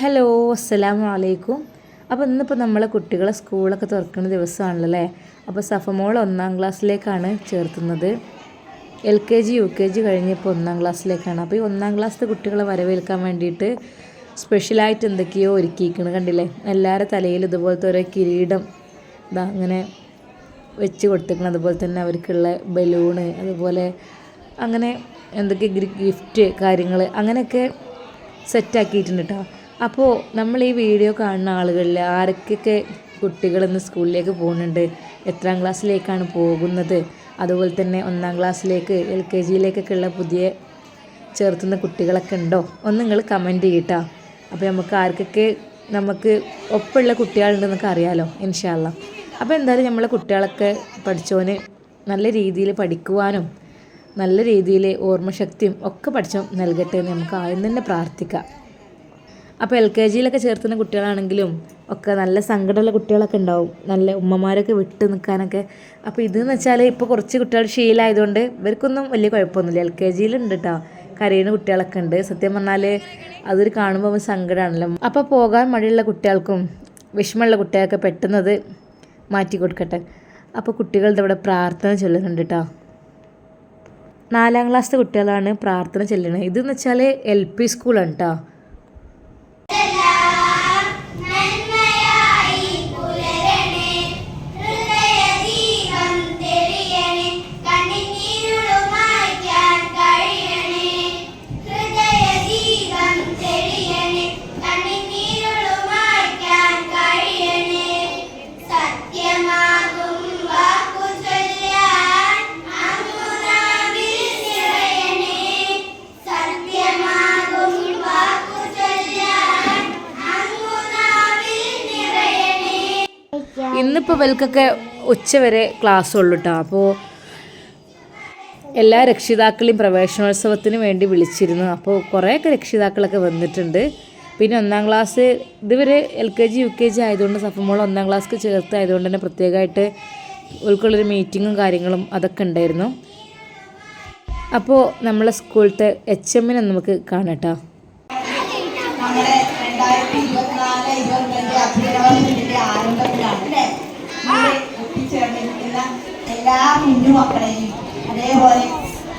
Hello അസ്സലാമു അലൈക്കും. അപ്പോൾ ഇന്നിപ്പോൾ നമ്മളെ കുട്ടികളെ സ്കൂളൊക്കെ തുറക്കുന്ന ദിവസമാണല്ലേ അപ്പോൾ സഫമോൾ ഒന്നാം ക്ലാസ്സിലേക്കാണ് ചേർത്തുന്നത്. L K G U K G കഴിഞ്ഞപ്പോൾ ഒന്നാം ക്ലാസ്സിലേക്കാണ്. അപ്പോൾ ഈ ഒന്നാം ക്ലാസ്സിലെ കുട്ടികളെ വരവേൽക്കാൻ വേണ്ടിയിട്ട് സ്പെഷ്യലായിട്ട് എന്തൊക്കെയോ ഒരുക്കിയിരിക്കണം കണ്ടില്ലേ? എല്ലാവരുടെ തലയിൽ ഇതുപോലത്തെ ഓരോ കിരീടം ഇതാ അങ്ങനെ വെച്ച് കൊടുത്തിരിക്കണം. അതുപോലെ തന്നെ അവർക്കുള്ള ബലൂണ് അതുപോലെ അങ്ങനെ എന്തൊക്കെ ഗിഫ്റ്റ് കാര്യങ്ങൾ അങ്ങനെയൊക്കെ സെറ്റാക്കിയിട്ടുണ്ട് കേട്ടോ അപ്പോൾ നമ്മൾ ഈ വീഡിയോ കാണുന്ന ആളുകളിൽ ആർക്കൊക്കെ കുട്ടികളിന്ന് സ്കൂളിലേക്ക് പോകുന്നുണ്ട് എത്രാം ക്ലാസ്സിലേക്കാണ് പോകുന്നത് അതുപോലെ തന്നെ ഒന്നാം ക്ലാസ്സിലേക്ക് എൽ കെ ജിയിലേക്കൊക്കെ ഉള്ള പുതിയ ചേർത്തുന്ന കുട്ടികളൊക്കെ ഉണ്ടോ? ഒന്ന് നിങ്ങൾ കമന്റ് ചെയ്യട്ടോ. അപ്പോൾ നമുക്ക് ആർക്കൊക്കെ നമുക്ക് ഒപ്പമുള്ള കുട്ടികളുണ്ടെന്നൊക്കെ അറിയാമല്ലോ ഇൻഷാല്ല അപ്പോൾ എന്തായാലും നമ്മളെ കുട്ടികളൊക്കെ പഠിച്ചോന് നല്ല രീതിയിൽ പഠിക്കുവാനും നല്ല രീതിയിൽ ഓർമ്മശക്തിയും ഒക്കെ പഠിച്ചോ നൽകട്ടെ എന്ന് നമുക്ക് ആദ്യം തന്നെ പ്രാർത്ഥിക്കാം. അപ്പോൾ എൽ കെ ജിയിലൊക്കെ ചേർത്തുന്ന കുട്ടികളാണെങ്കിലും ഒക്കെ നല്ല സങ്കടമുള്ള കുട്ടികളൊക്കെ ഉണ്ടാവും. നല്ല ഉമ്മമാരൊക്കെ വിട്ട് നിൽക്കാനൊക്കെ. അപ്പോൾ ഇതെന്ന് വെച്ചാൽ ഇപ്പോൾ കുറച്ച് കുട്ടികൾ ശീലമായതുകൊണ്ട് ഇവർക്കൊന്നും വലിയ കുഴപ്പമൊന്നുമില്ല. എൽ കെ ജിയിലുണ്ട് കേട്ടോ കരയുന്ന കുട്ടികളൊക്കെ ഉണ്ട്. സത്യം പറഞ്ഞാൽ അതൊരു കാണുമ്പോൾ സങ്കടമാണല്ലോ അപ്പോൾ പോകാൻ മടിയുള്ള കുട്ടികൾക്കും വിഷമമുള്ള കുട്ടികൾക്ക് പെട്ടെന്നത് മാറ്റി കൊടുക്കട്ടെ. അപ്പോൾ കുട്ടികളുടെ ഇവിടെ പ്രാർത്ഥന ചൊല്ലുന്നുണ്ട് കേട്ടോ നാലാം ക്ലാസ്സിലെ കുട്ടികളാണ് പ്രാർത്ഥന ചെല്ലുന്നത്. ഇതെന്ന് വെച്ചാൽ എൽ പി സ്കൂളാണ് കേട്ടോ ¡Ella! ഇന്നിപ്പോൾ ഉച്ച വരെ ക്ലാസ് ഉള്ളൂ കേട്ടോ അപ്പോൾ എല്ലാ രക്ഷിതാക്കളെയും പ്രവേശനോത്സവത്തിന് വേണ്ടി വിളിച്ചിരുന്നു. അപ്പോൾ കുറേയൊക്കെ രക്ഷിതാക്കളൊക്കെ വന്നിട്ടുണ്ട്. പിന്നെ ഒന്നാം ക്ലാസ് ഇതുവരെ L K G U K G ആയതുകൊണ്ട് സഫമോൾ ഒന്നാം ക്ലാസ്സിൽ ചേർത്ത് ആയതുകൊണ്ട് തന്നെ പ്രത്യേകമായിട്ട് ഉൾക്കുള്ളൊരു മീറ്റിങ്ങും കാര്യങ്ങളും അതൊക്കെ ഉണ്ടായിരുന്നു. അപ്പോൾ നമ്മളെ സ്കൂളത്തെ എച്ച് എമ്മിനെ നമുക്ക് കാണാം കുഞ്ഞുമക്കളെയും അതേപോലെ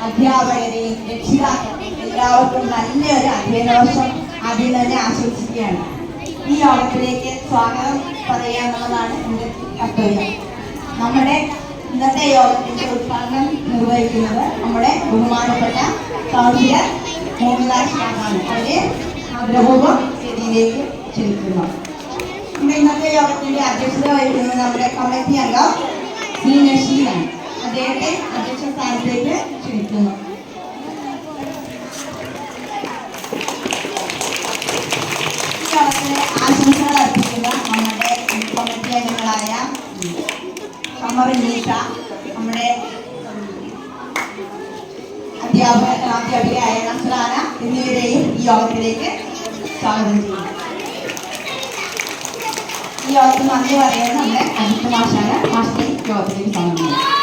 അധ്യാപകരെയും രക്ഷിതാക്കളെയും എല്ലാവർക്കും നല്ലൊരു അധ്യയന വർഷം ആദ്യം തന്നെ ആശംസിക്കുകയാണ്. ഈ യോഗത്തിലേക്ക് സ്വാഗതം പറയുക എന്നുള്ളതാണ് എന്റെ കർത്തവ്യം. നമ്മുടെ ഇന്നത്തെ യോഗത്തിന്റെ ഉദ്ഘാടനം നിർവഹിക്കുന്നത് നമ്മുടെ ബഹുമാനപ്പെട്ട കൗൺസിലർ മോഹൻദാസ് ഷാഹാണ് അവരെ ആഗ്രഹവും വേദിയിലേക്ക് ക്ഷണിക്കുന്നു. ഇന്നത്തെ യോഗത്തിന്റെ അധ്യക്ഷത വഹിക്കുന്നത് നമ്മുടെ കമ്മിറ്റി അംഗം ശ്രീ നഷീറാണ് അദ്ദേഹത്തെ അധ്യക്ഷ സ്ഥാനത്തേക്ക് ക്ഷണിക്കുന്നു. ആശംസകൾ അർപ്പിക്കുന്ന നമ്മുടെ കമ്മിറ്റി അംഗങ്ങളായ കമർ നീഷ നമ്മുടെ അധ്യാപക അധ്യാപികയായ നസ്രാന എന്നിവരെയും ഈ യോഗത്തിലേക്ക് സ്വാഗതം ചെയ്യുന്നു. ഈ യോഗത്തിൽ നന്ദി പറയാൻ നമ്മുടെ അജിത് മാഷാണ് മാഷിനെ യോഗത്തിലേക്ക് സ്വാഗതം ചെയ്യുന്നു.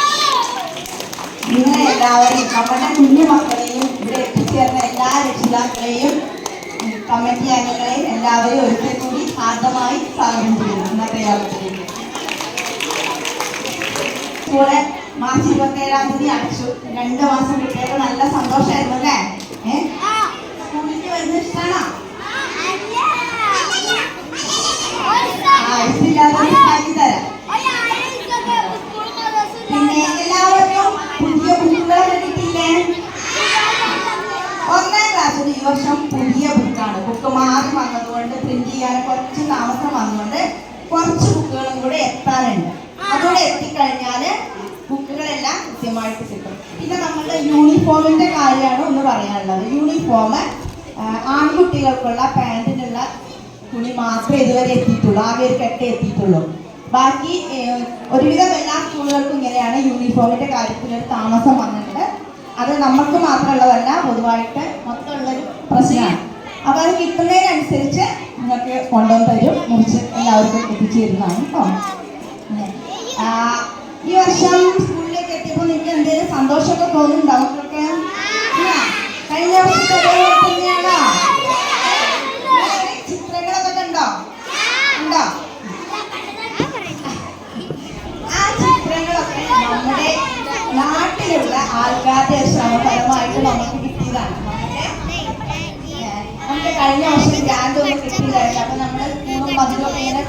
നിങ്ങളെ എല്ലാവരെയും നമ്മുടെ കുഞ്ഞു മക്കളെയും ഇവിടെ എത്തിച്ചേർന്ന എല്ലാ രക്ഷിതാക്കളെയും കമ്മിറ്റി അംഗങ്ങളെയും എല്ലാവരെയും ഒരിക്കൽ കൂടി ആദ്യമായി സ്വാഗതം ചെയ്യുന്നു. ഇന്നത്തെ യോഗത്തിലേക്ക് സ്കൂൾ മാർച്ച് ഇരുപത്തി തീയതി അടച്ചു. രണ്ട് മാസം കുട്ടികൾക്ക് നല്ല സന്തോഷമായിരുന്നു അല്ലേ? സ്കൂളിലേക്ക് വരുന്ന ഇഷ്ടമാണോ ആ ഇഷ്ടമില്ലാതെ ഉണ്ടാക്കി തരാം പിന്നെ എല്ലാവർക്കും പുതിയ ബുക്കുകളൊക്കെ കിട്ടിയില്ലേ ഒന്നാം ക്ലാസ്സിൽ ഈ വർഷം പുതിയ ബുക്കാണ്. ബുക്ക് മാറി വന്നതുകൊണ്ട് പ്രിന്റ് ചെയ്യാൻ കുറച്ച് താമസം വന്നതുകൊണ്ട് കുറച്ച് ബുക്കുകളും കൂടെ എത്താറുണ്ട്. അതുകൂടെ എത്തിക്കഴിഞ്ഞാൽ ബുക്കുകളെല്ലാം കൃത്യമായിട്ട് കിട്ടും. പിന്നെ നമ്മളുടെ യൂണിഫോമിന്റെ കാര്യമാണ് ഒന്ന് പറയാനുള്ളത്. യൂണിഫോം ആൺകുട്ടികൾക്കുള്ള പാന്റിനുള്ള തുണി മാത്രമേ ഇതുവരെ എത്തിയിട്ടുള്ളൂ. ആകെ ഒരു കെട്ടേ എത്തിയിട്ടുള്ളൂ. ബാക്കി ഒരുവിധം എല്ലാ സ്കൂളുകൾക്കും ഇങ്ങനെയാണ് യൂണിഫോമിന്റെ കാര്യത്തിൽ ഒരു താമസം വന്നിട്ടുണ്ട്. അത് നമുക്ക് മാത്രമുള്ളതല്ല പൊതുവായിട്ട് മൊത്തമുള്ളൊരു പ്രശ്നമാണ് അപ്പോൾ അത് കിട്ടുന്നതിനനുസരിച്ച് നിങ്ങൾക്ക് കൊണ്ടുവന്ന് തരും. മുറിച്ച് എല്ലാവർക്കും എത്തിച്ചേരുന്നതാണ് കേട്ടോ ഈ വർഷം സ്കൂളിലേക്ക് എത്തിയപ്പോൾ നിങ്ങൾക്ക് എന്തെങ്കിലും സന്തോഷമൊക്കെ തോന്നുന്നുണ്ടോ ഇല്ല. കഴിഞ്ഞ വർഷത്തെ തന്നെയാണോ ചിത്രങ്ങൾ കഴിഞ്ഞ വർഷം ഗ്രാൻഡ് ഒന്നും കിട്ടിയില്ലായിരുന്നു അപ്പൊ നമ്മൾ സ്കൂളും മതിലൊക്കെ ഇങ്ങനെ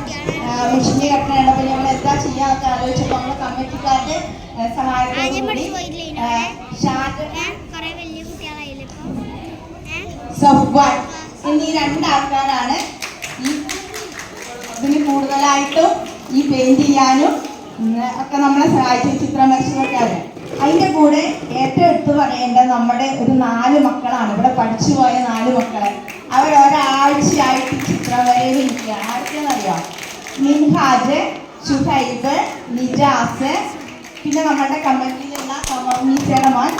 മെഷീനി കെട്ടണുണ്ടപ്പോ നമ്മൾ എന്താ ചെയ്യാന്നൊക്കെ ആലോചിച്ചപ്പോ നമ്മൾ കമ്മിറ്റിക്കാരുടെ ആ, സഹായത്തോടു കൂടി ആ, ഷാജ കൊറേ വലിയ കുട്ടികളായില്ലേ ഇപ്പൊ എന്നീ രണ്ടാൾക്കാരാണ് ഈ ഇതിന് കൂടുതലായിട്ടും ഈ പെയിന്റ് ചെയ്യാനും ഒക്കെ നമ്മളെ സഹായിച്ച ചിത്രം വരച്ചതൊക്കെയാണ് അതിന്റെ കൂടെ ഏറ്റവും എടുത്തു പറയേണ്ട നമ്മുടെ ഒരു നാല് മക്കളാണ്. ഇവിടെ പഠിച്ചു പോയ നാല് മക്കളെ. അവർ ഒരാഴ്ചയായിട്ട് ചിത്രം വരയിൽ നിൽക്കുകയാണ് ആർക്കെന്നറിയാം? മിൻഹാജ് ഷുഹൈബ് നിജാസ് പിന്നെ നമ്മുടെ കമ്മിറ്റിയിലുള്ള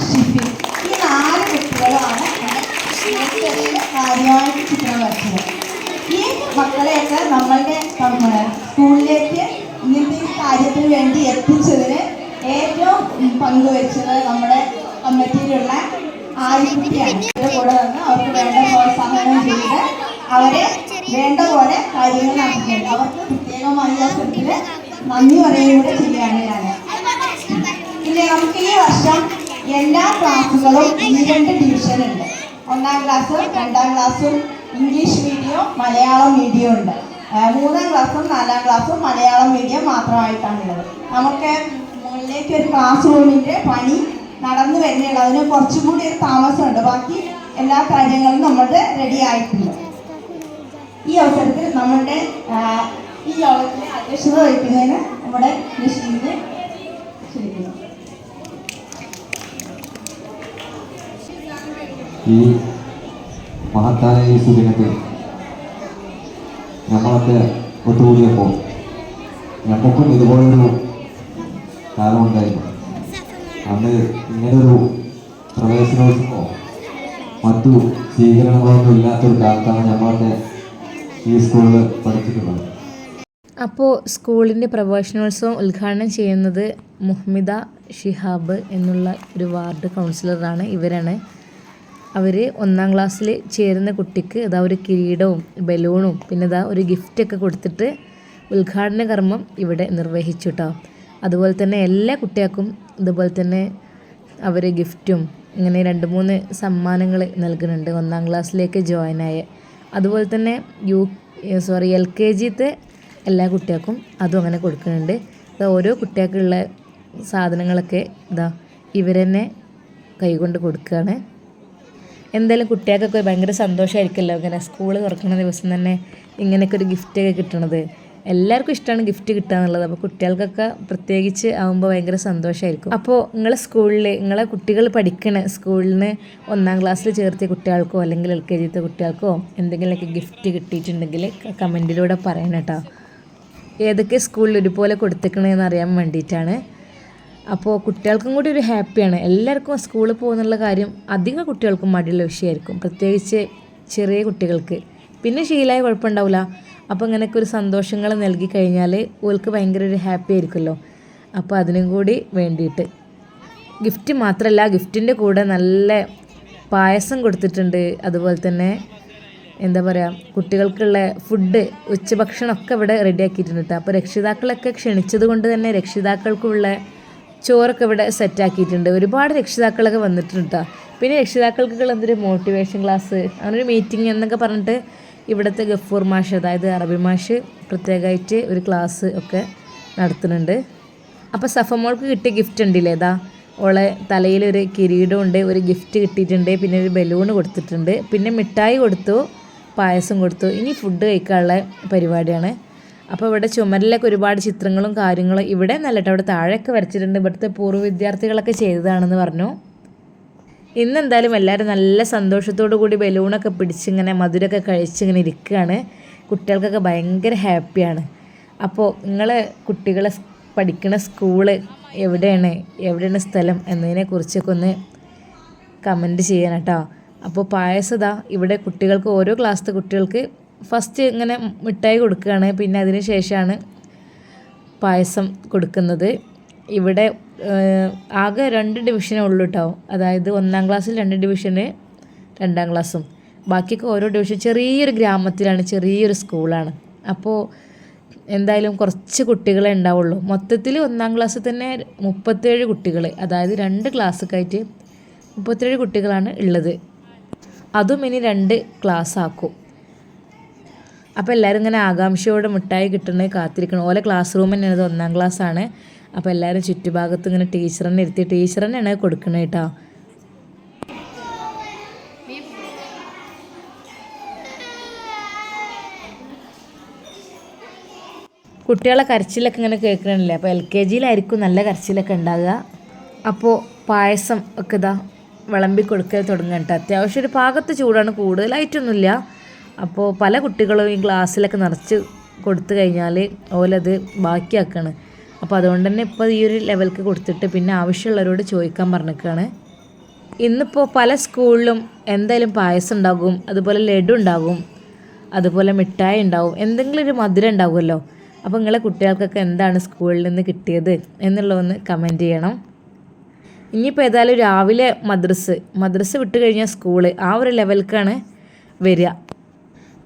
ഷിഫി. ഈ നാല് കുട്ടികളുമാണ് ഈ മക്കളെയൊക്കെ നമ്മളുടെ സ്കൂളിലേക്ക് ഇങ്ങനത്തെ കാര്യത്തിന് വേണ്ടി എത്തിച്ചതിന് ഏറ്റവും പങ്കുവച്ചത് നമ്മുടെ കമ്മിറ്റിയിലുള്ള ആയിക്കുട്ടിയാണ് കൂടെ വന്ന് അവർക്ക് വേണ്ട ചെയ്ത് അവരെ വേണ്ട പോലെ കാര്യങ്ങൾ നടത്തുന്നുണ്ട്. അവർക്ക് പ്രത്യേകമായി അവസരത്തിൽ നന്ദി പറയുകയും കൂടെ ഞാൻ. പിന്നെ നമുക്ക് ഈ വർഷം എല്ലാ ക്ലാസ്സുകളും ഈ രണ്ട് ട്യൂഷനുണ്ട് ഒന്നാം ക്ലാസ്സും രണ്ടാം ക്ലാസ്സും ഇംഗ്ലീഷ് മീഡിയം മലയാളം മീഡിയം ഉണ്ട്. മൂന്നാം ക്ലാസ്സും നാലാം ക്ലാസ്സും മലയാളം മീഡിയം മാത്രമായിട്ടാണുള്ളത്. നമുക്ക് മുകളിലേക്ക് ഒരു ക്ലാസ് റൂമിന്റെ പണി നടന്നു വരുന്നുള്ളൂ അതിന് കുറച്ചും കൂടി ഒരു താമസമുണ്ട്. ബാക്കി എല്ലാ കാര്യങ്ങളും നമ്മളുടെ റെഡി ആയിട്ടുണ്ട്. ഈ അവസരത്തിൽ നമ്മളുടെ ഈ യോഗത്തിലെ അധ്യക്ഷത വഹിക്കുന്നതിന് നമ്മുടെ നിശ്ചയിച്ച് ക്ഷണിക്കുന്നു ഈ മഹത്തായ ഈ സുദിനത്തിൽ നമ്മളൊക്കെ ഒത്തുകൂടിയപ്പോൾ നമുക്കും ഇതുപോലൊരു കാലമുണ്ടായിരുന്നു അന്ന് ഇങ്ങനൊരു പ്രവേശനോത്സവമോ മറ്റു സ്വീകരണങ്ങളൊന്നും ഇല്ലാത്തൊരു കാലത്താണ് നമ്മളൊക്കെ ഈ സ്കൂളിൽ പഠിച്ചിട്ടുള്ളത്. അപ്പോൾ സ്കൂളിന്റെ പ്രവേശനോത്സവം ഉദ്ഘാടനം ചെയ്യുന്നത് മുഹമ്മിദ ഷിഹാബ് എന്നുള്ള ഒരു വാർഡ് കൗൺസിലറാണ് ഇവരാണ്. അവർ ഒന്നാം ക്ലാസ്സിൽ ചേരുന്ന കുട്ടിക്ക് ഇതാ ഒരു കിരീടവും ബലൂണും പിന്നെ ഇതാ ഒരു ഗിഫ്റ്റൊക്കെ കൊടുത്തിട്ട് ഉദ്ഘാടന കർമ്മം ഇവിടെ നിർവഹിച്ചു കേട്ടോ അതുപോലെ തന്നെ എല്ലാ കുട്ടികൾക്കും ഇതുപോലെ തന്നെ അവർ ഗിഫ്റ്റും ഇങ്ങനെ രണ്ട് മൂന്ന് സമ്മാനങ്ങൾ നൽകുന്നുണ്ട് ഒന്നാം ക്ലാസ്സിലേക്ക് ജോയിൻ ആയ. അതുപോലെ തന്നെ യു സോറി എൽ കെ ജിത്തെ എല്ലാ കുട്ടികൾക്കും അതും അങ്ങനെ കൊടുക്കുന്നുണ്ട്. ഓരോ കുട്ടികൾക്കുള്ള സാധനങ്ങളൊക്കെ ഇതാ ഇവരെന്നെ കൈകൊണ്ട് കൊടുക്കുകയാണ് എന്തായാലും കുട്ടികൾക്കൊക്കെ ഭയങ്കര സന്തോഷമായിരിക്കുമല്ലോ ഇങ്ങനെ സ്കൂൾ തുറക്കുന്ന ദിവസം തന്നെ ഇങ്ങനെയൊക്കെ ഒരു ഗിഫ്റ്റൊക്കെ കിട്ടണത്. എല്ലാവർക്കും ഇഷ്ടമാണ് ഗിഫ്റ്റ് കിട്ടുക എന്നുള്ളത്. അപ്പോൾ കുട്ടികൾക്കൊക്കെ പ്രത്യേകിച്ച് ആകുമ്പോൾ ഭയങ്കര സന്തോഷമായിരിക്കും അപ്പോൾ നിങ്ങളെ സ്കൂളിൽ നിങ്ങളെ കുട്ടികൾ പഠിക്കണ സ്കൂളിൽ നിന്ന് ഒന്നാം ക്ലാസ്സിൽ ചേർത്തിയ കുട്ടികൾക്കോ അല്ലെങ്കിൽ എൽ കെ ജിത്തെ കുട്ടികൾക്കോ എന്തെങ്കിലുമൊക്കെ ഗിഫ്റ്റ് കിട്ടിയിട്ടുണ്ടെങ്കിൽ കമന്റിലൂടെ പറയണം കേട്ടോ. ഏതൊക്കെ സ്കൂളിൽ ഒരുപോലെ കൊടുത്തേക്കണതെന്ന് അറിയാൻ വേണ്ടിയിട്ടാണ്. അപ്പോൾ കുട്ടികൾക്കും കൂടി ഒരു ഹാപ്പിയാണ്. എല്ലാവർക്കും സ്കൂളിൽ പോകുന്നുള്ള കാര്യം അധികം കുട്ടികൾക്കും മടിയുള്ള വിഷയമായിരിക്കും. പ്രത്യേകിച്ച് ചെറിയ കുട്ടികൾക്ക്. പിന്നെ ശീലമായ കുഴപ്പമുണ്ടാവില്ല. അപ്പോൾ ഇങ്ങനെയൊക്കെ ഒരു സന്തോഷങ്ങൾ നൽകി കഴിഞ്ഞാൽ ഓൾക്ക് ഭയങ്കര ഒരു ഹാപ്പി ആയിരിക്കുമല്ലോ. അപ്പോൾ അതിനും കൂടി വേണ്ടിയിട്ട്. ഗിഫ്റ്റ് മാത്രമല്ല ഗിഫ്റ്റിന്റെ കൂടെ നല്ല പായസം കൊടുത്തിട്ടുണ്ട്. അതുപോലെ തന്നെ എന്താ പറയുക കുട്ടികൾക്കുള്ള ഫുഡ് ഉച്ചഭക്ഷണമൊക്കെ ഇവിടെ റെഡിയാക്കിയിട്ടുണ്ട് അപ്പോൾ രക്ഷിതാക്കളൊക്കെ ക്ഷണിച്ചത് കൊണ്ട് തന്നെ രക്ഷിതാക്കൾക്കുള്ള ചോറൊക്കെ ഇവിടെ സെറ്റാക്കിയിട്ടുണ്ട്. ഒരുപാട് രക്ഷിതാക്കളൊക്കെ വന്നിട്ടുണ്ട്? കേട്ടോ പിന്നെ രക്ഷിതാക്കൾക്കുള്ള എന്തൊരു മോട്ടിവേഷൻ ക്ലാസ് അങ്ങനെ ഒരു മീറ്റിംഗ് എന്നൊക്കെ പറഞ്ഞിട്ട് ഇവിടുത്തെ ഗഫൂർ മാഷ് അതായത് അറബി മാഷ് പ്രത്യേകമായിട്ട് ഒരു ക്ലാസ് ഒക്കെ നടത്തുന്നുണ്ട്. അപ്പോൾ സഫമോൾക്ക് കിട്ടിയ ഗിഫ്റ്റ് ഉണ്ടല്ലേ ഇതാ? ഓളെ തലയിലൊരു കിരീടമുണ്ട് ഒരു ഗിഫ്റ്റ് കിട്ടിയിട്ടുണ്ട് പിന്നെ ഒരു ബലൂൺ കൊടുത്തിട്ടുണ്ട്. പിന്നെ മിഠായി കൊടുത്തു പായസം കൊടുത്തു. ഇനി ഫുഡ് കഴിക്കാനുള്ള പരിപാടിയാണ്. അപ്പോൾ ഇവിടെ ചുമരിലൊക്കെ ഒരുപാട് ചിത്രങ്ങളും കാര്യങ്ങളും ഇവിടെ നല്ല കേട്ടോ അവിടെ താഴെയൊക്കെ വരച്ചിട്ടുണ്ട്. ഇവിടുത്തെ പൂർവ വിദ്യാർത്ഥികളൊക്കെ ചെയ്തതാണെന്ന് പറഞ്ഞു. ഇന്ന് എന്തായാലും എല്ലാവരും നല്ല സന്തോഷത്തോടു കൂടി ബലൂണൊക്കെ പിടിച്ചിങ്ങനെ മധുരമൊക്കെ കഴിച്ചിങ്ങനെ ഇരിക്കുകയാണ്. കുട്ടികൾക്കൊക്കെ ഭയങ്കര ഹാപ്പിയാണ്. അപ്പോൾ നിങ്ങൾ കുട്ടികളെ പഠിക്കുന്ന സ്കൂൾ എവിടെയാണ്? എവിടെയാണ് സ്ഥലം എന്നതിനെ കുറിച്ചൊക്കെ ഒന്ന് കമന്റ് ചെയ്യണം കേട്ടോ. അപ്പോൾ പായസതാ ഇവിടെ കുട്ടികൾക്ക് ഓരോ ക്ലാസ്സിലെ കുട്ടികൾക്ക് ഫസ്റ്റ് ഇങ്ങനെ മിഠായി കൊടുക്കുകയാണ്. പിന്നെ അതിന് ശേഷമാണ് പായസം കൊടുക്കുന്നത്. ഇവിടെ ആകെ രണ്ട് ഡിവിഷനേ ഉള്ളൂ കേട്ടോ അതായത് ഒന്നാം ക്ലാസ്സിൽ രണ്ട് ഡിവിഷന് രണ്ടാം ക്ലാസ്സും. ബാക്കിയൊക്കെ ഓരോ ഡിവിഷൻ ചെറിയൊരു ഗ്രാമത്തിലാണ് ചെറിയൊരു സ്കൂളാണ്. അപ്പോൾ എന്തായാലും കുറച്ച് കുട്ടികളെ ഉണ്ടാവുള്ളൂ. മൊത്തത്തിൽ ഒന്നാം ക്ലാസ്സിൽ തന്നെ മുപ്പത്തേഴ് കുട്ടികൾ അതായത് രണ്ട് ക്ലാസ്സൊക്കെ മുപ്പത്തേഴ് കുട്ടികളാണ് ഉള്ളത്. അതും ഇനി രണ്ട് ക്ലാസ് ആക്കും അപ്പോൾ എല്ലാവരും ഇങ്ങനെ ആകാംക്ഷയോടെ മിഠായി കിട്ടണേ കാത്തിരിക്കണം. ഓലെ ക്ലാസ് റൂം തന്നെയാണ് ഇത് ഒന്നാം ക്ലാസ് ആണ്. അപ്പോൾ എല്ലാവരും ചുറ്റുഭാഗത്ത് ഇങ്ങനെ ടീച്ചറിനെ ഇരുത്തി. ടീച്ചർ തന്നെയാണ് കൊടുക്കണത് കേട്ടോ കുട്ടികളെ കരച്ചിലൊക്കെ ഇങ്ങനെ കേൾക്കണില്ലേ? അപ്പോൾ എൽ കെ ജിയിലായിരിക്കും നല്ല കരച്ചിലൊക്കെ ഉണ്ടാകുക അപ്പോൾ പായസം ഒക്കെ ഇതാ വിളമ്പി കൊടുക്കൽ തുടങ്ങണ്ട അത്യാവശ്യം ഒരു പാകത്ത് ചൂടാണ്. കൂടുതലായിട്ടൊന്നുമില്ല. അപ്പോൾ പല കുട്ടികളും ഈ ഗ്ലാസ്സിലൊക്കെ നിറച്ച് കൊടുത്തു കഴിഞ്ഞാൽ ഓലത് ബാക്കിയാക്കാണ്. അപ്പോൾ അതുകൊണ്ട് തന്നെ ഇപ്പോൾ ഈ ഒരു ലെവൽക്ക് കൊടുത്തിട്ട് പിന്നെ ആവശ്യമുള്ളവരോട് ചോദിക്കാൻ പറഞ്ഞിരിക്കുകയാണ് ഇന്നിപ്പോൾ പല സ്കൂളിലും എന്തായാലും പായസം ഉണ്ടാകും അതുപോലെ ലഡു ഉണ്ടാകും അതുപോലെ മിഠായി ഉണ്ടാകും എന്തെങ്കിലും ഒരു മധുരം ഉണ്ടാകുമല്ലോ. അപ്പോൾ നിങ്ങളെ കുട്ടികൾക്കൊക്കെ എന്താണ് സ്കൂളിൽ നിന്ന് കിട്ടിയത് എന്നുള്ളതൊന്ന് കമന്റ് ചെയ്യണം. ഇനിയിപ്പോൾ ഏതായാലും രാവിലെ മദ്രസ് മദ്രസ് വിട്ട് കഴിഞ്ഞാൽ സ്കൂൾ ആ ഒരു ലെവൽക്കാണ് വരിക.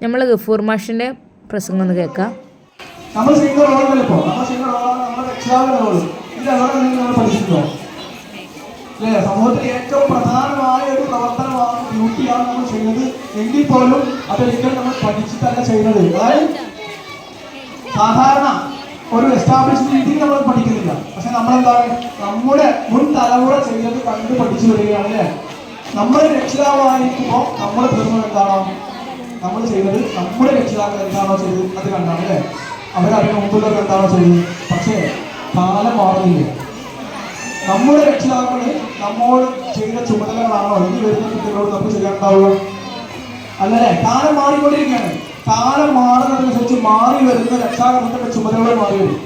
നമ്മൾ ഗഫൂർ മാഷിന്റെ പ്രസംഗം ഒന്ന് കേൾക്കാം. നമ്മൾ ചെയ്യുന്ന റോളല്ല ഇപ്പോൾ നമ്മൾ ചെയ്യുന്ന റോളാണ് നമ്മുടെ രക്ഷിതാവിന്റെ റോൾ ഇത് എവിടെ നിങ്ങൾ നമ്മൾ പഠിച്ചിട്ടുണ്ടോ? അല്ലേ? സമൂഹത്തിൽ ഏറ്റവും പ്രധാനമായ ഒരു പ്രവർത്തനമാണ് ഡ്യൂട്ടിയാണ് നമ്മൾ ചെയ്യുന്നത്. എങ്കിൽ പോലും അതൊരിക്കലും നമ്മൾ പഠിച്ചിട്ടല്ല ചെയ്യുന്നത്. അതായത് സാധാരണ ഒരു എസ്റ്റാബ്ലിഷ് രീതിയിൽ നമ്മൾ പഠിക്കുന്നില്ല. പക്ഷെ നമ്മളെന്താണ്? നമ്മുടെ മുൻ തലമുറ ചെയ്തത് കണ്ട് പഠിച്ചു വരികയാണ് അല്ലേ? നമ്മൾ രക്ഷിതാവായിരിക്കുമ്പോൾ നമ്മൾ ധർമ്മം എന്താണോ? നമ്മൾ ചെയ്തത് നമ്മുടെ രക്ഷിതാക്കൾ എന്താണോ ചെയ്തത് അത് കണ്ടാണ് അല്ലേ? അവരതിന് മുമ്പുള്ളവർ എന്താണോ ചെയ്തത് പക്ഷേ കാലം മാറുന്നില്ല. നമ്മുടെ രക്ഷിതാക്കൾ നമ്മോട് ചെയ്ത ചുമതലകളാണോ ഇനി വരുന്ന കുട്ടികളോട് നമുക്ക് ചെയ്യാനുണ്ടാവുക? അല്ലല്ലേ? കാലം മാറിക്കൊണ്ടിരിക്കുകയാണ്. കാലം മാറുന്നതിനനുസരിച്ച് മാറി വരുന്ന രക്ഷാകർത്തന്റെ ചുമതലകൾ മാറി വരും.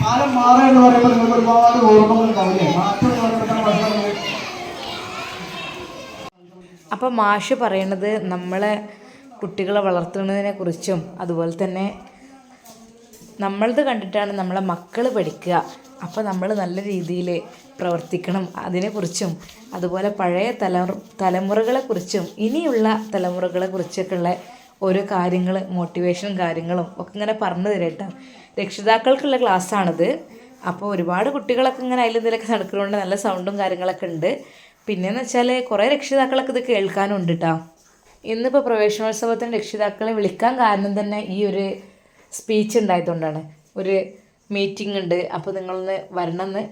കാലം മാറുക എന്ന് പറയുമ്പോൾ നിങ്ങൾക്ക് ഒരുപാട് ഓർമ്മകൾ ഉണ്ടാവില്ലേ മാറ്റം എന്ന് മനസ്സിലാക്കുന്നത് അപ്പോൾ മാഷ് പറയണത് നമ്മളെ കുട്ടികളെ വളർത്തുന്നതിനെ കുറിച്ചും അതുപോലെ തന്നെ നമ്മളത് കണ്ടിട്ടാണ് നമ്മളെ മക്കൾ പഠിക്കുക. അപ്പോൾ നമ്മൾ നല്ല രീതിയിൽ പ്രവർത്തിക്കണം അതിനെക്കുറിച്ചും അതുപോലെ പഴയ തലമുറ തലമുറകളെക്കുറിച്ചും ഇനിയുള്ള തലമുറകളെക്കുറിച്ചൊക്കെയുള്ള ഓരോ കാര്യങ്ങൾ മോട്ടിവേഷൻ കാര്യങ്ങളും ഒക്കെ ഇങ്ങനെ പറഞ്ഞു തരട്ടോ രക്ഷിതാക്കൾക്കുള്ള ക്ലാസ്സാണിത്. അപ്പോൾ ഒരുപാട് കുട്ടികളൊക്കെ ഇങ്ങനെ അതിൽ ഇതിലൊക്കെ നടക്കുന്നതുകൊണ്ട് നല്ല സൗണ്ടും കാര്യങ്ങളൊക്കെ ഉണ്ട്. പിന്നെയെന്ന് വെച്ചാൽ കുറേ രക്ഷിതാക്കളൊക്കെ ഇത് കേൾക്കാനുണ്ട് കേട്ടോ ഇന്നിപ്പോൾ പ്രവേശനോത്സവത്തിന് രക്ഷിതാക്കളെ വിളിക്കാൻ കാരണം തന്നെ ഈ ഒരു സ്പീച്ച് ഉണ്ടായതുകൊണ്ടാണ്. ഒരു മീറ്റിംഗ് ഉണ്ട്. അപ്പോൾ നിങ്ങളൊന്ന് വരണമെന്ന്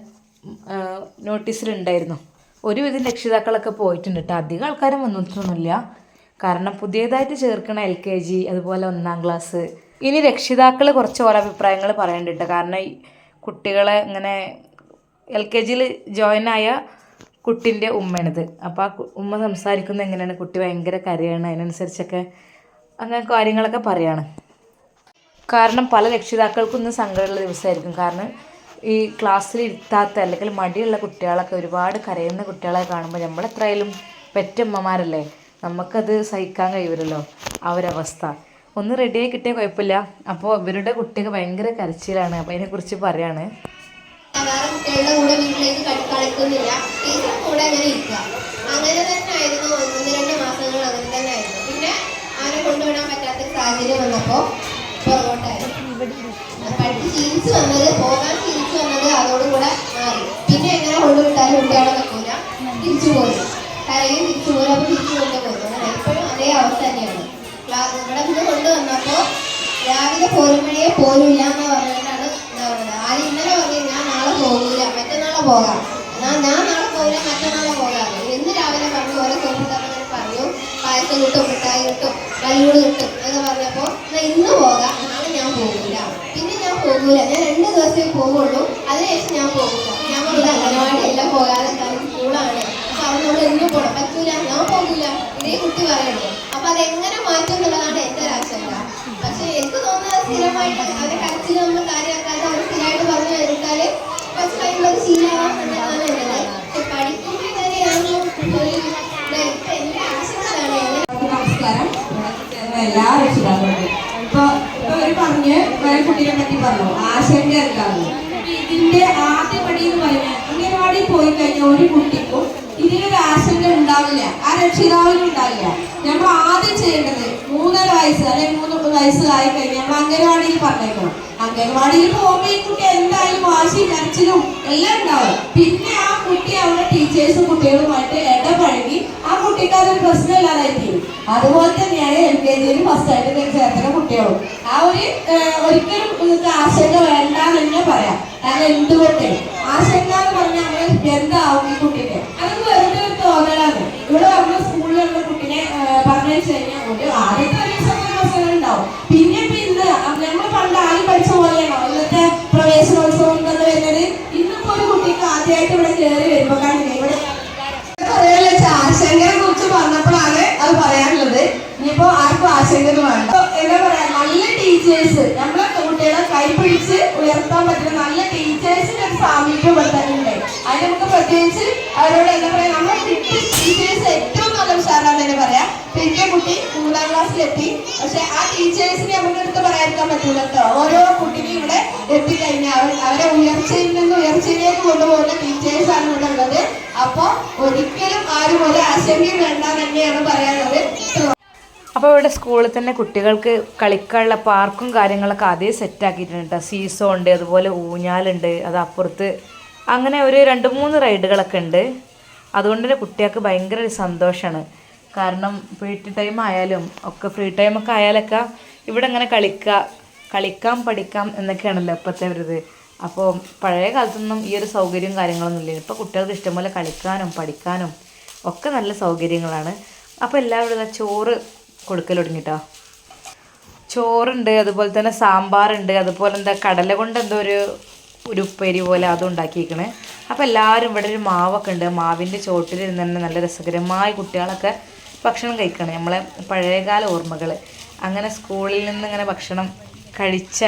നോട്ടീസിലുണ്ടായിരുന്നു ഒരുവിധം രക്ഷിതാക്കളൊക്കെ പോയിട്ടുണ്ട് കേട്ടോ. അധികം ആൾക്കാരും വന്നിട്ടൊന്നുമില്ല. കാരണം പുതിയതായിട്ട് ചേർക്കണ എൽ കെ ജി അതുപോലെ ഒന്നാം ക്ലാസ് ഇനി രക്ഷിതാക്കൾ കുറച്ച് ഓരോ അഭിപ്രായങ്ങൾ പറയേണ്ടിട്ട് കാരണം കുട്ടികളെ ഇങ്ങനെ എൽ കെ ജിയിൽ ജോയിൻ ആയ കുട്ടിന്റെ ഉമ്മയാണിത്. അപ്പോൾ ആ ഉമ്മ സംസാരിക്കുന്നത് എങ്ങനെയാണ്? കുട്ടി ഭയങ്കര കരയാണ്. അതിനനുസരിച്ചൊക്കെ അങ്ങനെ കാര്യങ്ങളൊക്കെ പറയാണ്. കാരണം പല രക്ഷിതാക്കൾക്കും ഇന്ന് സങ്കടമുള്ള ദിവസമായിരിക്കും. കാരണം ഈ ക്ലാസ്സിൽ ഇരുത്താത്ത അല്ലെങ്കിൽ മടിയുള്ള കുട്ടികളൊക്കെ ഒരുപാട് കരയുന്ന കുട്ടികളെ കാണുമ്പോൾ നമ്മളെത്രയായാലും പെറ്റമ്മമാരല്ലേ? നമുക്കത് സഹിക്കാൻ കഴിയുമല്ലോ ആ അവസ്ഥ. ഒന്ന് റെഡിയായി കിട്ടിയാൽ കുഴപ്പമില്ല. അപ്പോൾ ഇവരുടെ കുട്ടിയൊക്കെ ഭയങ്കര കരച്ചിലാണ്. അപ്പോൾ അതിനെക്കുറിച്ച് പറയാണ്. വേറെ കുട്ടികളുടെ കൂടെ വീട്ടിലേക്ക് കളി കളിക്കുന്നില്ല ടീച്ചർ കൂടെ അങ്ങനെ ഇരിക്കുക. അങ്ങനെ തന്നെ ആയിരുന്നു ഒന്ന് രണ്ട് പിന്നെ അവനെ കൊണ്ടുവിടാൻ പറ്റാത്തൊരു സാഹചര്യം വന്നപ്പോൾ പുറകോട്ടായിരുന്നു. പഠിച്ച് ശീലിച്ച് വന്നത് പോകാൻ ശീലിച്ച് വന്നത് അതോടുകൂടെ മാറി. പിന്നെ എങ്ങനെ കൊണ്ടുവിട്ടാലും കുട്ടികളെ വെക്കൂല തിരിച്ചു പോരും. കരയും തിരിച്ചു പോരും. അപ്പോൾ തിരിച്ചു കൊണ്ടുപോകും അതേ അവസ്ഥ തന്നെയാണ്. ക്ലാസ് കൊണ്ടുവന്നപ്പോൾ രാവിലെ പോരുമ്പോഴേ പോരില്ല എന്ന് പറഞ്ഞിട്ടാണ് എന്താ പറയുന്നത് ഇന്നലെ പറഞ്ഞു ഞാൻ നാളെ പോകില്ല. മറ്റന്നാളെ പോകാം. എന്നാ ഞാൻ നാളെ പോകില്ല മറ്റന്നാളെ പോകാം. എന്ന് രാവിലെ പറഞ്ഞു ഓരോ സുഹൃത്തുക്കൾ പറഞ്ഞു പായസം കിട്ടും മിഠായി കിട്ടും കല്ലൂട് കിട്ടും എന്ന് പറഞ്ഞപ്പോൾ എന്നാ ഇന്ന് പോകാം നാളെ ഞാൻ പോകില്ല. പിന്നെ ഞാൻ പോകൂല. ഞാൻ രണ്ട് ദിവസമേ പോകുള്ളൂ അതിനുശേഷം ഞാൻ പോകില്ല ഞാൻ ഇവിടെ അംഗനവാടി എല്ലാം പോകാതെ കാരണം സ്കൂളാണ് അപ്പൊ നമ്മൾ ഇന്ന് പോണം. പറ്റൂല ഞാൻ പോകില്ല ഇതേ കുട്ടി പറയുള്ളൂ അപ്പൊ അതെങ്ങനെ മാറ്റും എന്നുള്ളതാണ് എന്റെ ഒരു ആശങ്ക. പക്ഷെ എനിക്ക് തോന്നുന്നത് സ്ഥിരമായിട്ട് അവരെ കരച്ചിൽ നമ്മൾ കാര്യമാക്കാതെ അവർ സ്ഥിരമായിട്ട് പറഞ്ഞു എടുത്താൽ എല്ലാ രക്ഷിതാക്കളും ഇപ്പൊ ഇപ്പൊ ഒരു പറഞ്ഞ് വേറെ കുട്ടിയെ പറ്റി പറഞ്ഞു. ആശങ്ക എന്താണ് ഇതിന്റെ ആദ്യ പടി എന്ന് പറയുന്നത് അംഗനവാടി പോയി കഴിഞ്ഞാൽ ഒരു കുട്ടിക്കും ഇതിനൊരു ആശങ്ക ഉണ്ടാവില്ല. ആ രക്ഷിതാവിനും ഉണ്ടാവില്ല. നമ്മൾ ആദ്യം ചെയ്യേണ്ടത് മൂന്നര വയസ്സ് അല്ലെങ്കിൽ മൂന്ന് വയസ്സ് ആയി കഴിഞ്ഞാൽ നമ്മൾ അംഗനവാടിയിൽ പറഞ്ഞേക്കണം. അംഗൻവാടിയിൽ പോകുമ്പോ ഈ കുട്ടി എന്തായാലും വാശി കരച്ചിലും എല്ലാം ഉണ്ടാവും. പിന്നെ ആ കുട്ടി അവിടെ ടീച്ചേഴ്സും കുട്ടികളുമായിട്ട് ഇടപഴകി ആ കുട്ടിക്ക് അതൊരു പ്രശ്നമില്ലാതായി തീരും അതുപോലെ തന്നെയാണ് എൽ കെ ജിയിൽ ഫസ്റ്റ് ആയിട്ട് ചേർക്കുന്ന കുട്ടികളും. ആ ഒരു ഒരിക്കലും ആശങ്ക വേണ്ട തന്നെ പറയാം. കാരണം എന്തുകൊണ്ട്? ആശങ്ക എന്ന് പറഞ്ഞാൽ നമ്മൾ എന്താവും ഈ കുട്ടിക്ക്. അതൊന്നും വെറുതെ തോന്നലാണ്. ഇവിടെ നമ്മൾ സ്കൂളിലുള്ള കുട്ടിനെ പറഞ്ഞു കഴിഞ്ഞാൽ ഒരു ആദ്യത്തെ ക്ലാസ്സിലെത്തി പക്ഷെ ആ ടീച്ചേഴ്സിനെ നമുക്ക് എടുത്ത് പറയാതിരിക്കാൻ പറ്റില്ല ഓരോ കുട്ടിക്കും ഇവിടെ എത്തിക്കഴിഞ്ഞാൽ അവർ അവരെ ഉയർച്ചയിൽ നിന്ന് ഉയർച്ചയിലേക്ക് കൊണ്ടുപോകുന്ന ടീച്ചേഴ്സ് ആണ് ഇവിടെ ഉള്ളത്. അപ്പൊ ഒരിക്കലും ആരും ഒരു ആശങ്കയും വേണ്ട തന്നെയാണ് പറയാനുള്ളത്. അപ്പോൾ ഇവിടെ സ്കൂളിൽ തന്നെ കുട്ടികൾക്ക് കളിക്കാനുള്ള പാർക്കും കാര്യങ്ങളൊക്കെ ആദ്യം സെറ്റാക്കിയിട്ടുണ്ട് സീസോ ഉണ്ട് അതുപോലെ ഊഞ്ഞാലുണ്ട് അത് അപ്പുറത്ത് അങ്ങനെ ഒരു രണ്ട് മൂന്ന് റൈഡുകളൊക്കെ ഉണ്ട്. അതുകൊണ്ട് തന്നെ കുട്ടികൾക്ക് ഭയങ്കര ഒരു സന്തോഷമാണ് കാരണം ഫ്രീ ടി ആയാലും ഒക്കെ ഫ്രീ ടൈം ഒക്കെ ആയാലൊക്കെ ഇവിടെ ഇങ്ങനെ കളിക്കുക കളിക്കാം പഠിക്കാം എന്നൊക്കെയാണല്ലോ ഇപ്പോഴത്തെ ഒരു ഇത് അപ്പോൾ പഴയ കാലത്തൊന്നും ഈ ഒരു സൗകര്യവും കാര്യങ്ങളൊന്നും ഇല്ല ഇപ്പോൾ കുട്ടികൾക്ക് ഇഷ്ടംപോലെ കളിക്കാനും പഠിക്കാനും ഒക്കെ നല്ല സൗകര്യങ്ങളാണ്. അപ്പോൾ എല്ലാവരും ചോറ് കൊടുക്കൽ തുടങ്ങിട്ടോ. ചോറുണ്ട് അതുപോലെ തന്നെ സാമ്പാറുണ്ട് അതുപോലെ എന്താ കടല കൊണ്ട് എന്തോ ഒരു ഒരു ഉപ്പേരി പോലെ അതും ഉണ്ടാക്കിയിരിക്കണേ അപ്പോൾ എല്ലാവരും ഇവിടെ ഒരു മാവൊക്കെ ഉണ്ട്. മാവിന്റെ ചോട്ടിലിരുന്ന് തന്നെ നല്ല രസകരമായ കുട്ടികളൊക്കെ ഭക്ഷണം കഴിക്കണം. നമ്മളെ പഴയകാല ഓർമ്മകൾ അങ്ങനെ സ്കൂളിൽ നിന്ന് ഇങ്ങനെ ഭക്ഷണം കഴിച്ച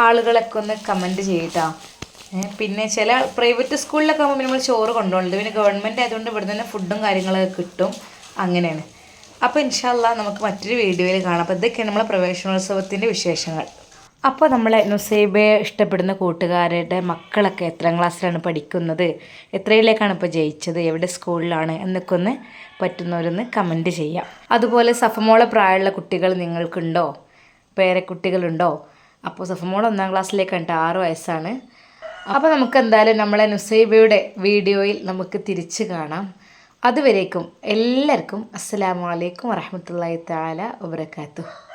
ആളുകളൊക്കെ ഒന്ന് കമന്റ് ചെയ്യട്ടോ. പിന്നെ ചില പ്രൈവറ്റ് സ്കൂളിലൊക്കെ ആകുമ്പോൾ നമ്മൾ ചോറ് കൊണ്ടുപോകുന്നുണ്ട് പിന്നെ ഗവൺമെന്റ് ആയതുകൊണ്ട് ഇവിടെ തന്നെ ഫുഡും കാര്യങ്ങളൊക്കെ കിട്ടും. അങ്ങനെയാണ്. അപ്പോൾ ഇൻഷാല്ല നമുക്ക് മറ്റൊരു വീഡിയോയിൽ കാണാം. അപ്പോൾ ഇതൊക്കെയാണ് നമ്മളെ പ്രവേശനോത്സവത്തിന്റെ വിശേഷങ്ങൾ. അപ്പോൾ നമ്മൾ നുസൈബയെ ഇഷ്ടപ്പെടുന്ന കൂട്ടുകാരുടെ മക്കളൊക്കെ എത്രാം ക്ലാസ്സിലാണ് പഠിക്കുന്നത്? എത്രയിലേക്കാണ് ഇപ്പോൾ ജയിച്ചത്? എവിടെ സ്കൂളിലാണ്? എന്നൊക്കെ ഒന്ന് പറ്റുന്നവരൊന്ന് കമന്റ് ചെയ്യാം. അതുപോലെ സഫമോളെ പ്രായമുള്ള കുട്ടികൾ നിങ്ങൾക്കുണ്ടോ? പേരക്കുട്ടികളുണ്ടോ അപ്പോൾ സഫമോൾ ഒന്നാം ക്ലാസ്സിലേക്കാണ് ആറ് വയസ്സാണ്. അപ്പോൾ നമുക്ക് എന്തായാലും നമ്മളെ നുസൈബയുടെ വീഡിയോയിൽ നമുക്ക് തിരിച്ചു കാണാം. അതുവരേക്കും എല്ലാവർക്കും അസ്സാം വലൈക്കും വറഹമത്തല്ലാ താല വബറകാതുഹു.